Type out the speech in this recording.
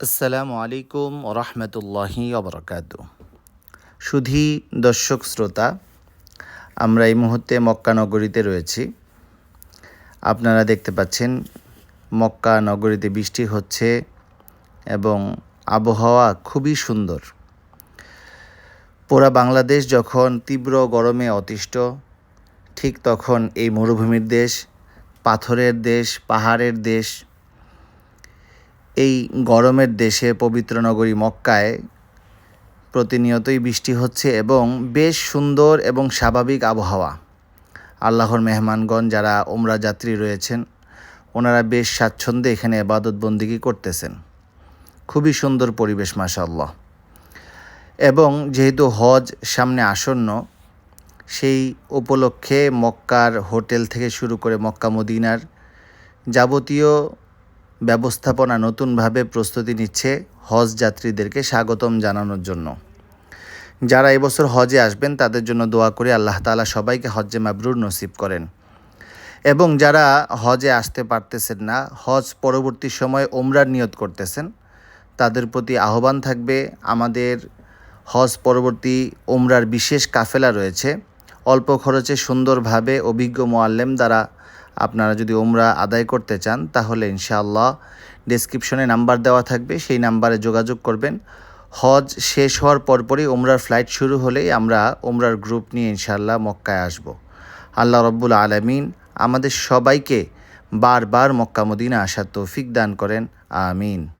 আসসালামু আলাইকুম রহমতুল্লাহি অবরকাত সুধী দর্শক শ্রোতা, আমরা এই মুহূর্তে মক্কা নগরীতে রয়েছি। আপনারা দেখতে পাচ্ছেন, মক্কা নগরীতে বৃষ্টি হচ্ছে এবং আবহাওয়া খুবই সুন্দর। পুরা বাংলাদেশ যখন তীব্র গরমে অতিষ্ঠ, ঠিক তখন এই মরুভূমির দেশ, পাথরের দেশ, পাহাড়ের দেশ এই গরমের দেশে পবিত্র নগরী মক্কায় প্রতিনিয়তই বৃষ্টি হচ্ছে এবং বেশ সুন্দর এবং স্বাভাবিক আবহাওয়া। আল্লাহর মেহমানগণ যারা ওমরা যাত্রী রয়েছেন, ওনারা বেশ স্বাচ্ছন্দ্যে এখানে এবাদত বন্দিগি করতেছেন। খুবই সুন্দর পরিবেশ মাশাল্লাহ এবং যেহেতু হজ সামনে আসন্ন, সেই উপলক্ষে মক্কার হোটেল থেকে শুরু করে মক্কা মদিনার যাবতীয় ব্যবস্থাপনা নতুনভাবে প্রস্তুতি নিচ্ছে হজ যাত্রীদেরকে স্বাগতম জানানোর জন্য। যারা এবছর হজে আসবেন, তাদের জন্য দোয়া করে আল্লাহ তালা সবাইকে হজ্জে মাবরুর নসিব করেন। এবং যারা হজে আসতে পারতেছেন না, হজ পরবর্তী সময়ে ওমরার নিয়ত করতেছেন, তাদের প্রতি আহ্বান থাকবে, আমাদের হজ পরবর্তী ওমরার বিশেষ কাফেলা রয়েছে। অল্প খরচে সুন্দরভাবে অভিজ্ঞ মোয়াল্লেম দ্বারা আপনারা যদি ওমরা আদায় করতে চান, তাহলে ইনশাআল্লাহ ডিসক্রিপশনে নাম্বার দেওয়া থাকবে। সেই নাম্বারে যোগাযোগ করবেন। হজ শেষ হওয়ার পরপরই ওমরার ফ্লাইট শুরু হলেই আমরা ওমরার গ্রুপ নিয়ে ইনশাআল্লাহ মক্কায় আসব। আল্লাহ রব্বুল আলমিন আমাদের সবাইকে বারবার মক্কা মদিনা আসার তৌফিক দান করেন। আমিন।